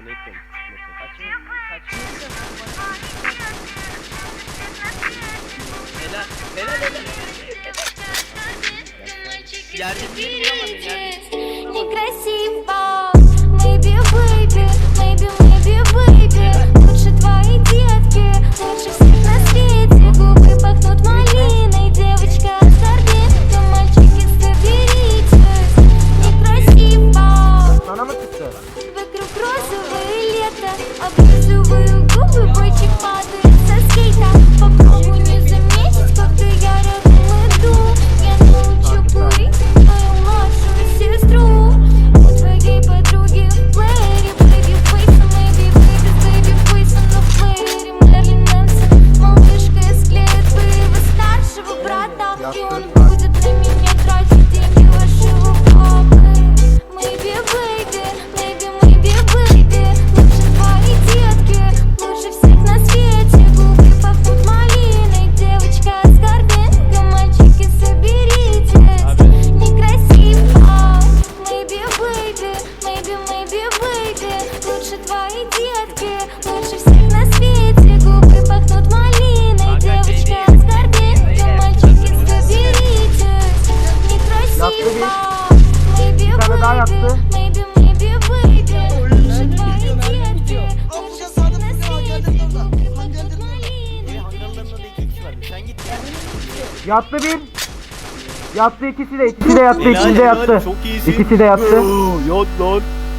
Donate koymuş küçük motor. Kaçın, kaçın. Helal, helal, helal. Yerde bir vuramadın, yerde Облизываю губы, бойчик падает со скейта. Попробуй не заметить, как я рядом иду Я научу курить твою младшую сестру. У твоей подруги в плеере Baby face, maybe baby, baby face Мэнсон, малышка склеит твоего старшего брата И он iki kişi var. Sen git ya. Yattı bir. Yattı ikisi de. ikisi de yattı. ikisi de yattı. İkisi de yattı. Yat lan.